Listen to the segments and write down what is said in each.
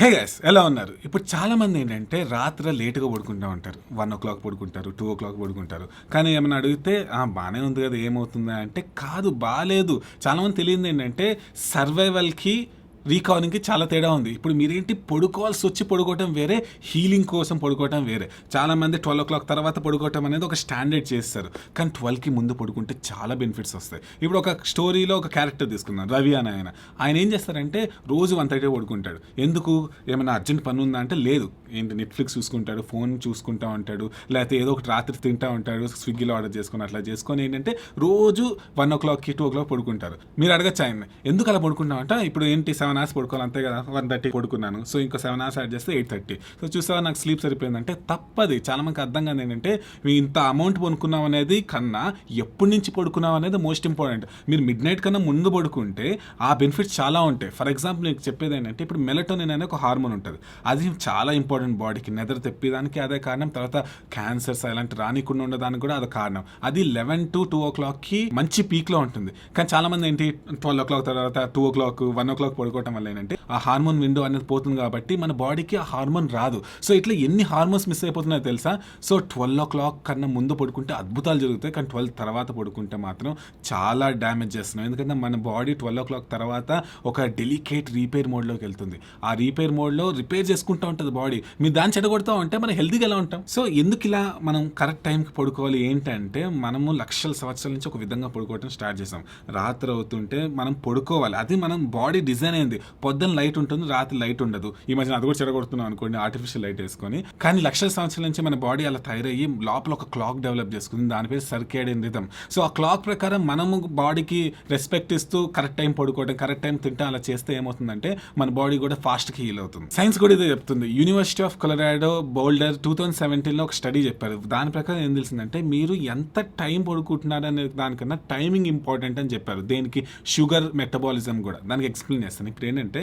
Hey guys ఎలా ఉన్నారు? ఇప్పుడు చాలామంది ఏంటంటే రాత్రి లేట్గా పడుకుంటూ ఉంటారు. వన్ ఓ క్లాక్ పడుకుంటారు టూ ఓ క్లాక్ పడుకుంటారు. కానీ ఏమైనా అడిగితే బాగానే ఉంది కదా ఏమవుతుందా? అంటే కాదు బాగాలేదు చాలామంది తెలియదు ఏంటంటే సర్వైవల్కి రీకవరింగ్కి చాలా తేడా ఉంది. ఇప్పుడు మీరేంటి పడుకోవాల్సి వచ్చి పడుకోవటం వేరే హీలింగ్ కోసం పడుకోవటం వేరే. చాలామంది ట్వెల్వ్ ఓ క్లాక్ తర్వాత పడుకోవటం అనేది ఒక స్టాండర్డ్ చేస్తారు. కానీ ట్వెల్వ్కి ముందు పడుకుంటే చాలా బెనిఫిట్స్ వస్తాయి. ఇప్పుడు ఒక స్టోరీలో ఒక క్యారెక్టర్ తీసుకున్నాను రవి అని ఆయన. ఆయన ఏం చేస్తారంటే రోజు వన్ థర్టీ పడుకుంటాడు. ఎందుకు? ఏమైనా అర్జెంట్ పని ఉందా అంటే లేదు. ఏంటి నెట్ఫ్లిక్స్ చూసుకుంటాడు ఫోన్ చూసుకుంటా ఉంటాడు లేకపోతే ఏదో ఒకటి రాత్రి తింటా ఉంటాడు స్విగ్గీలో ఆర్డర్ చేసుకుని అట్లా చేసుకొని ఏంటంటే రోజు వన్ ఓ క్లాక్కి టూ ఓ క్లాక్ పడుకుంటారు. మీరు అడగచ్చు ఆయన ఎందుకు అలా పడుకుంటామంటే ఇప్పుడు ఏంటి సెవెన్ అవర్స్ పడుకోవాలి. అంతే కదా. వన్ థర్టీ పడుకున్నాను. సో ఇంకో సెవెన్ అవర్స్ యాడ్ చేస్తే ఎయిట్ థర్టీ సో చూసావా నాకు స్లీప్ సరిపోయిందంటే తప్పది. చాలా మందికి అర్థం కాదు ఏంటంటే ఇంత అమౌంట్ పడుకున్నాం అనేది కన్నా ఎప్పటి నుంచి పడుకున్నాం అనేది మోస్ట్ ఇంపార్టెంట్ మీరు మిడ్ నైట్ కన్నా ముందు పడుకుంటే ఆ బెనిఫిట్స్ చాలా ఉంటాయి. ఫర్ ఎగ్జాంపుల్ మీకు చెప్పేది ఏంటంటే ఇప్పుడు మెలటోనిన్ అనే ఒక హార్మోన్ ఉంటుంది. అది చాలా ఇంపార్టెంట్ బాడీకి నిద్ర తెప్పేదానికి అదే కారణం. తర్వాత క్యాన్సర్స్ అలాంటి రానికుండా ఉండడానికి కూడా అది కారణం. అది లెవెన్ టు టూ ఓ క్లాక్కి మంచి పీక్లో ఉంటుంది. కానీ చాలా మంది ఏంటి ట్వెల్వ్ ఓ క్లాక్ తర్వాత two o'clock one o'clock పడుకోవటం వల్ల ఏంటంటే ఆ హార్మోన్ విండో అనేది పోతుంది కాబట్టి మన బాడీకి ఆ హార్మోన్ రాదు. సో ఇట్లా ఎన్ని హార్మోన్స్ మిస్ అయిపోతున్నాయో తెలుసా? సో ట్వెల్వ్ ఓ క్లాక్ కన్నా ముందు పడుకుంటే అద్భుతాలు జరుగుతాయి. కానీ ట్వెల్వ్ తర్వాత పడుకుంటే మాత్రం చాలా డ్యామేజ్ చేస్తున్నాం ఎందుకంటే మన బాడీ ట్వెల్వ్ ఓ క్లాక్ తర్వాత ఒక డెలికేట్ రీపేర్ మోడ్లోకి వెళ్తుంది. ఆ రీపేర్ మోడ్లో రిపేర్ చేసుకుంటూ ఉంటుంది బాడీ. మీరు దాన్ని చెడగొడతా ఉంటే మనం హెల్తీగా ఎలా ఉంటాం? సో ఎందుకు ఇలా మనం కరెక్ట్ టైంకి పడుకోవాలి? ఏంటంటే మనము లక్షల సంవత్సరాల నుంచి ఒక విధంగా పడుకోవటం స్టార్ట్ చేసాం. రాత్రి అవుతుంటే మనం పడుకోవాలి. అది మనం బాడీ డిజైన్ అయింది. పొద్దున్న లైట్ ఉంటుంది రాత్రి లైట్ ఉండదు. ఈ మధ్యన అది కూడా చెడగొడుతున్నాం అనుకోండి ఆర్టిఫిషియల్ లైట్ వేసుకొని. కానీ లక్షల సంవత్సరాల నుంచి మన బాడీ అలా తయారయ్యి లోపల ఒక క్లాక్ డెవలప్ చేసుకుంది. దాని పేరు సర్కేడియన్ రిథమ్ సో ఆ క్లాక్ ప్రకారం మనము బాడీకి రెస్పెక్ట్ ఇస్తూ కరెక్ట్ టైం పడుకోవడం కరెక్ట్ టైం తింటాం అలా చేస్తే ఏమవుతుందంటే మన బాడీ కూడా ఫాస్ట్గా హీల్ అవుతుంది. సైన్స్ కూడా ఇదే చెప్తుంది. University of Colorado Boulder two thousand సెవెంటీన్లో ఒక స్టడీ చెప్పారు. దాని ప్రకారం ఏం తెలిసిందంటే మీరు ఎంత టైం పడుకుంటున్నారు అనే దానికన్నా టైమింగ్ ఇంపార్టెంట్ అని చెప్పారు. దేనికి? షుగర్ మెటబాలిజం కూడా. దానికి ఎక్స్ప్లెయిన్ చేస్తాను. ఇప్పుడు ఏంటంటే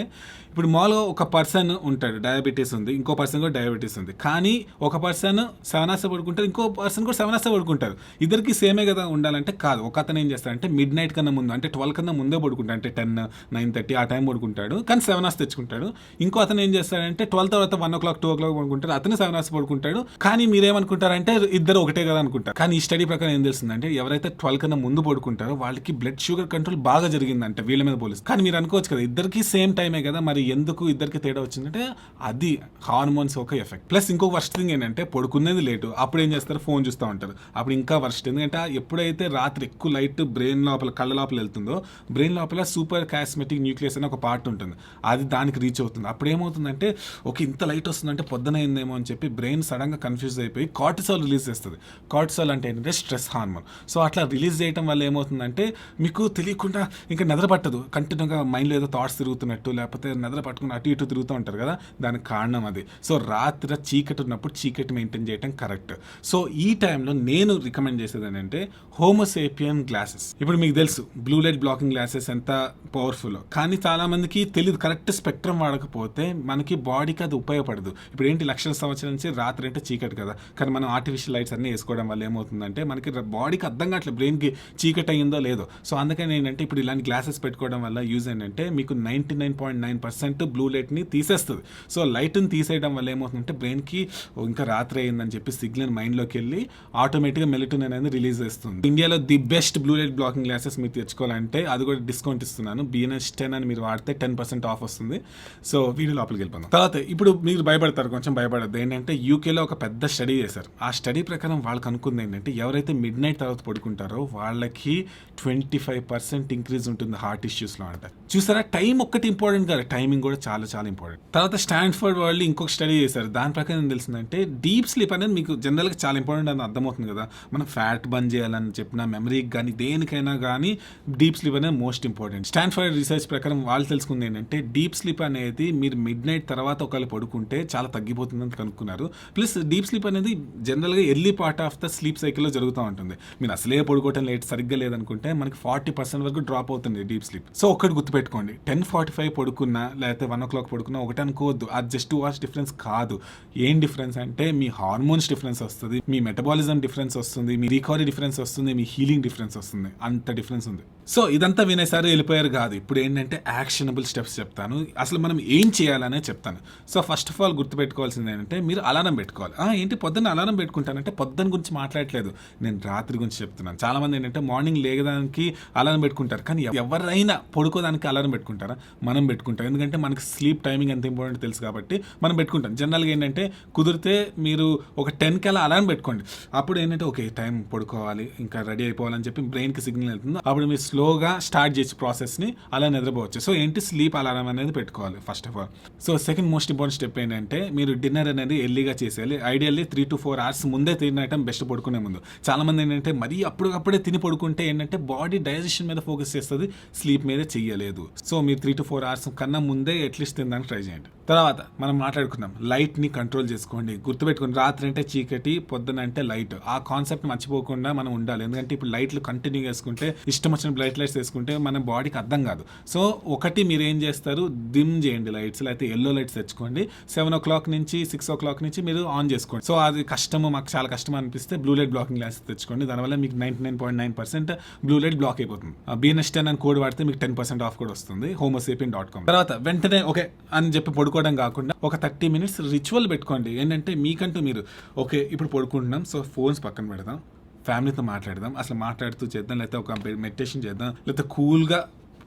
ఇప్పుడు మామూలుగా ఒక పర్సన్ ఉంటాడు డయాబెటీస్ ఉంది ఇంకో పర్సన్ కూడా డయాబెటీస్ ఉంది. కానీ ఒక పర్సన్ సెవెన్ పడుకుంటారు ఇంకో పర్సన్ కూడా సెవెన్ పడుకుంటారు ఇద్దరికి సేమే కదా ఉండాలంటే కాదు. ఒక అతను ఏం చేస్తాడంటే మిడ్ నైట్ కన్నా ముందు అంటే ట్వెల్వ్ కన్నా ముందే పడుకుంటాడు. అంటే టెన్ నైన్ థర్టీ ఆ టైం పడుకుంటాడు. కానీ సెవెన్ తెచ్చుకుంటాడు. ఇంకో అతను ఏం చేస్తాడంటే ట్వెల్వ్ తర్వాత one o'clock two o'clock పడుకుంటాడు. అతను సెవెన్ పడుకుంటాడు కానీ మీరేమనుకుంటారంటే ఇద్దరు ఒకటే కదా అనుకుంటారు. కానీ ఈ స్టడీ ప్రకారం ఏం తెలుస్తుందంటే ఎవరైతే ట్వెల్వ్ కన్నా ముందు పడుకుంటారో వాళ్ళకి బ్లడ్ షుగర్ కంట్రోల్ బాగా జరిగిందంటే వీళ్ళ మీద పోలీస్. కానీ మీరు అనుకోవచ్చు కదా ఇద్దరికి సేమ్ టైమే కదా మరి ఎందుకు ఇద్దరికి తేడా వచ్చిందంటే అది హార్మోన్స్ ఒక ఎఫెక్ట్. ప్లస్ ఇంకో వర్స్ట్ థింగ్ ఏంటంటే పడుకునేది లేటు. అప్పుడు ఏం చేస్తారు? ఫోన్ చూస్తూ ఉంటారు. అప్పుడు ఇంకా వర్స్ట్. ఎందుకంటే ఎప్పుడైతే రాత్రి ఎక్కువ లైట్ బ్రెయిన్ లోపల కళ్ళ లోపల వెళ్తుందో బ్రెయిన్ లోపల సూపర్ కాస్మెటిక్ న్యూక్లియస్ అనే ఒక పార్ట్ ఉంటుంది. అది దానికి రీచ్ అవుతుంది. అప్పుడు ఏమవుతుందంటే ఒక ఇంత లైట్ వస్తుందంటే పొద్దున అయిందేమో అని చెప్పి బ్రెయిన్ సడన్గా కన్ఫ్యూజ్ అయిపోయి కార్టిసాల్ రిలీజ్ చేస్తుంది. కార్టిసాల్ అంటే ఏంటంటే స్ట్రెస్ హార్మోన్. సో అట్లా రిలీజ్ చేయడం వల్ల ఏమవుతుందంటే మీకు తెలియకుండా ఇంకా నిద్ర పట్టదు. కంటిన్యూగా మైండ్లో ఏదో థాట్స్ తిరుగుతున్నట్టు లేకపోతే నిద్ర పట్టుకుని అటు ఇటు తిరుగుతూ ఉంటారు కదా దానికి కారణం అది. సో రాత్రి చీకటి ఉన్నప్పుడు చీకటి మెయింటైన్ చేయడం కరెక్ట్. సో ఈ టైంలో నేను రికమెండ్ చేసేది ఏంటంటే హోమోసేపియన్ గ్లాసెస్ ఇప్పుడు మీకు తెలుసు బ్లూ లైట్ బ్లాకింగ్ గ్లాసెస్ ఎంత పవర్ఫుల్ కానీ చాలా మందికి తెలియదు కరెక్ట్ స్పెక్ట్రమ్ వాడకపోతే మనకి బాడీకి అది ఉపయోగపడదు. ఇప్పుడు ఏంటి లక్షల సంవత్సరం నుంచి రాత్రి అంటే చీకటి కదా. కానీ మనం ఆర్టిఫిషియల్ లైట్స్ అన్నీ వేసుకోవడం వల్ల ఏమవుతుందంటే మనకి బాడీకి అర్థం కావట్లేదు బ్రెయిన్కి చీకటి అయ్యిందో లేదో. సో అందుకని ఏంటంటే ఇప్పుడు ఇలాంటి గ్లాసెస్ పెట్టుకోవడం వల్ల యూజ్ ఏంటంటే మీకు nine ninety nine point nine percent blue లైట్ని తీసేస్తుంది. సో లైట్ని తీసేయడం వల్ల ఏమవుతుందంటే బ్రెయిన్కి ఇంకా రాత్రి అయిందని చెప్పి సిగ్నల్ మైండ్లోకి వెళ్ళి ఆటోమేటిక్గా మెలిటన్ అనేది రిలీజ్ చేస్తుంది. ఇండియాలో the best blue light blocking glasses మీరు తెచ్చుకోవాలంటే అది కూడా డిస్కౌంట్ ఇస్తున్నాను. బిఎన్ఎస్ టెన్ అని మీరు వాడితే టెన్ పర్సెంట్ ఆఫ్ వస్తుంది. సో వీడియో లోపలికి వెళ్ళిపోతాం తర్వాత ఇప్పుడు మీరు భయపడతారు కొంచెం భయపడద్దు. ఏంటంటే యూకేలో ఒక పెద్ద స్టడీ చేశారు. ఆ స్టడీ ప్రకారం వాళ్ళకి అనుకుంది ఏంటంటే ఎవరైతే మిడ్ నైట్ తర్వాత పడుకుంటారో వాళ్ళకి ట్వంటీ ఫైవ్ పర్సెంట్ ఇంక్రీజ్ ఉంటుంది హార్ట్ ఇష్యూస్లో అంట. చూసారా? టైం ఒక్కటి ఇంపార్టెంట్ కదా టైమింగ్ కూడా చాలా చాలా ఇంపార్టెంట్. తర్వాత స్టాండ్ఫర్డ్ వాళ్ళు ఇంకొక స్టడీ చేశారు. దాని ప్రకారం ఏం తెలిసిందంటే డీప్ స్లీప్ అనేది మీకు జనరల్గా చాలా ఇంపార్టెంట్ అని అర్థమవుతుంది కదా. మనం ఫ్యాట్ బంద్ చేయాలని చెప్పిన మెమరీకి కానీ దేనికైనా కానీ డీప్ స్లీప్ అనేది మోస్ట్ ఇంపార్టెంట్. స్టాండ్ఫర్డ్ రీసెర్చ్ ప్రకారం వాళ్ళు తెలుసుకుంది ఏంటంటే డీప్ స్లీప్ అనేది మీరు మిడ్ నైట్ తర్వాత ఒకవేళ పడుకుంటే చాలా తగ్గిపోతుందని కనుక్కున్నారు. ప్లస్ డీప్ స్లీప్ అనేది జనరల్గా early part of the sleep సైకిల్లో జరుగుతూ ఉంటుంది. మీరు అసలే పడుకోవటం లేట్ సరిగ్గా లేదనుకుంటే మనకి ఫార్టీ పర్సెంట్ వరకు డ్రాప్ అవుతుంది డీప్ స్లీప్. సో ఒక్కటి గుర్తుపెట్టుకోండి. టెన్ ఫార్టీ ఫైవ్ పడుకున్నా లేకపోతే వన్ ఓ క్లాక్ పడుకున్నా ఒకటి అనుకోవద్దు అది జస్ట్ టూ అవర్స్ డిఫరెన్స్ కాదు. ఏం డిఫరెన్స్ అంటే మీ హార్మోన్స్ డిఫరెన్స్ వస్తుంది మీ మెటబాలిజం డిఫరెన్స్ వస్తుంది మీ రికవరీ డిఫరెన్స్ వస్తుంది మీ హీలింగ్ డిఫరెన్స్ వస్తుంది. అంత డిఫరెన్స్ ఉంది. సో ఇదంతా వినేసారు వెళ్ళిపోయారు కాదు. ఇప్పుడు ఏంటంటే యాక్షనబుల్ స్టెప్స్ చెప్తాను. అసలు మనం ఏం చేయాలనే చెప్తాను. సో ఫస్ట్ ఆఫ్ ఆల్ గుర్తుపెట్టుకోవాల్సింది ఏంటంటే మీరు అలారం పెట్టుకోవాలి. ఏంటి పొద్దున్న అలారం పెట్టుకుంటానంటే పొద్దున్న గురించి మాట్లాడట్లేదు నేను రాత్రి గురించి చెప్తున్నాను. చాలామంది ఏంటంటే మార్నింగ్ లేగడానికి అలారం పెట్టుకుంటారు. కానీ ఎవరైనా పడుకోదానికి అలారం పెట్టుకుంటారా? మనం పెట్టుకుంటాం. ఎందుకంటే మనకి స్లీప్ టైమింగ్ ఎంత ఇంపార్టెంట్ తెలుసు కాబట్టి మనం పెట్టుకుంటాం. జనరల్గా ఏంటంటే కుదిరితే మీరు ఒక టెన్కి అలా అలారం పెట్టుకోండి. అప్పుడు ఏంటంటే ఓకే టైం పడుకోవాలి. ఇంకా రెడీ అయిపోవాలని చెప్పి బ్రెయిన్కి సిగ్నల్ వెళ్తుంది. అప్పుడు మీరు స్లోగా స్టార్ట్ చేసి ప్రాసెస్ని అలా నిద్రపోవచ్చు. సో ఏంటి స్లీప్ అలారం అనేది పెట్టుకోవాలి first of all so second most important step ఏంటంటే మీరు డిన్నర్ అనేది ఎర్లీగా చేసేయాలి. Ideally three to four hours ముందే తినటం బెస్ట్ పడుకునే ముందు. చాలామంది ఏంటంటే మరీ అప్పుడప్పుడే తిని పడుకుంటే ఏంటంటే బాడీ డైజెషన్ మీద ఫోకస్ చేస్తుంది స్లీప్ మీద చెయ్యలేదు. సో మీరు త్రీ టు ఫోర్ అవర్స్ కన్నా ముందే ఎట్లీస్ట్ తినడానికి ట్రై చేయండి. తర్వాత మనం మాట్లాడుకున్నాం లైట్ని కంట్రోల్ చేసుకోండి. గుర్తుపెట్టుకోండి రాత్రి అంటే చీకటి పొద్దున అంటే లైట్ ఆ కాన్సెప్ట్ మర్చిపోకుండా మనం ఉండాలి. ఎందుకంటే ఇప్పుడు లైట్లు కంటిన్యూ చేసుకుంటే ఇష్టం వచ్చిన బ్లైట్ లైట్స్ వేసుకుంటే మన బాడీకి అర్థం కాదు. సో ఒకటి మీరు ఏం చేస్తారు? డిమ్ చేయండి లైట్స్ లేకపోతే ఎల్లో లైట్స్ తెచ్చుకోండి. సెవెన్ ఓ క్లాక్ నుంచి సిక్స్ ఓ క్లాక్ నుంచి మీరు ఆన్ చేసుకోండి. సో అది కష్టము మాకు చాలా కష్టం అనిపిస్తే బ్లూ లైట్ బ్లాకింగ్ గ్లాస్ తెచ్చుకోండి. దానివల్ల మీకు ninety nine point nine percent blue light block అయిపోతుంది. బీఎన్ఎస్ టెన్ అని కోడ్ వాడితే మీకు టెన్ పర్సెంట్ ఆఫ్ కూడా వస్తుంది. Homosapien dot com. తర్వాత వెంటనే ఓకే అని చెప్పి పడుకోవడం కాకుండా ఒక థర్టీ మినిట్స్ రిచువల్ పెట్టుకోండి. ఏంటంటే మీకంటూ మీరు ఓకే ఇప్పుడు పడుకుంటున్నాం. సో ఫోన్స్ పక్కన పెడదాం. ఫ్యామిలీతో మాట్లాడదాం. అసలు మాట్లాడుతూ చేద్దాం లేకపోతే ఒక మెడిటేషన్ చేద్దాం లేకపోతే కూల్గా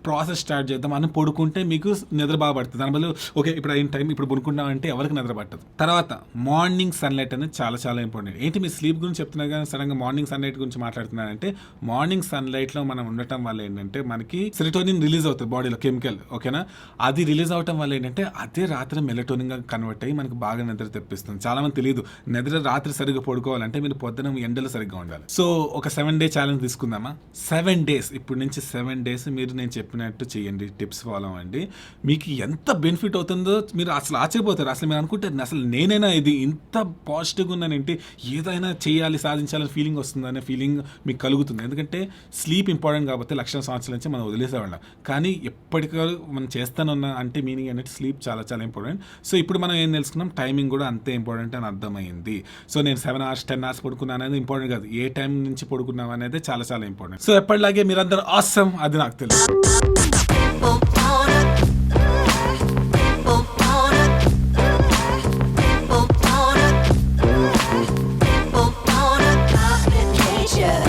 ప్రాసెస్ స్టార్ట్ చేద్దాం అని పడుకుంటే మీకు నిద్ర బాగా పడుతుంది. దాని బదులు ఓకే ఇప్పుడు అయిన టైం ఇప్పుడు పడుకుంటాం అంటే ఎవరికి నిద్ర పట్టదు. తర్వాత మార్నింగ్ సన్లైట్ అనేది చాలా చాలా ఇంపార్టెంట్ ఏంటి మీ స్లీప్ గురించి చెప్తున్నా కానీ సడన్గా మార్నింగ్ సన్లైట్ గురించి మాట్లాడుతున్నారంటే మార్నింగ్ సన్లైట్లో మనం ఉండటం వల్ల ఏంటంటే మనకి సెరిటోనిన్ రిలీజ్ అవుతుంది బాడీలో కెమికల్ ఓకేనా? అది రిలీజ్ అవటం వల్ల ఏంటంటే అదే రాత్రి మెలటోనిన్గా కన్వర్ట్ అయ్యి మనకి బాగా నిద్ర తెప్పిస్తుంది. చాలా మంది తెలియదు నిద్ర రాత్రి సరిగ్గా పడుకోవాలంటే మీరు పొద్దున ఎండలో సరిగ్గా ఉండాలి. సో ఒక సెవెన్ డే ఛాలెంజ్ తీసుకుందామా? సెవెన్ డేస్ ఇప్పుడు నుంచి సెవెన్ డేస్ మీరు నేను చెప్పినట్టు చేయండి టిప్స్ ఫాలో అవ్వండి మీకు ఎంత బెనిఫిట్ అవుతుందో మీరు అసలు ఆశ్చర్యపోతారు. అసలు మీరు అనుకుంటారు అసలు నేనైనా ఇది ఇంత పాజిటివ్గా ఉన్నానంటే? ఏదైనా చేయాలి సాధించాలని ఫీలింగ్ వస్తుందనే ఫీలింగ్ మీకు కలుగుతుంది. ఎందుకంటే స్లీప్ ఇంపార్టెంట్ కాబట్టి లక్షల సంవత్సరాల నుంచి మనం వదిలేసేవాళ్ళం. కానీ ఎప్పటికీ మనం చేస్తానున్న అంటే మీనింగ్ అనేది స్లీప్ చాలా చాలా ఇంపార్టెంట్ సో ఇప్పుడు మనం ఏం తెలుసుకున్నాం? టైమింగ్ కూడా అంతే ఇంపార్టెంట్ అని అర్థమైంది. సో నేను సెవెన్ అవర్స్ టెన్ అవర్స్ పడుకున్నాను అనేది ఇంపార్టెంట్ కాదు. ఏ టైం నుంచి పడుకున్నాం అనేది చాలా చాలా ఇంపార్టెంట్ సో ఎప్పటిలాగే మీరందరూ ఆసం అది నాకు తెలుసు Thank you.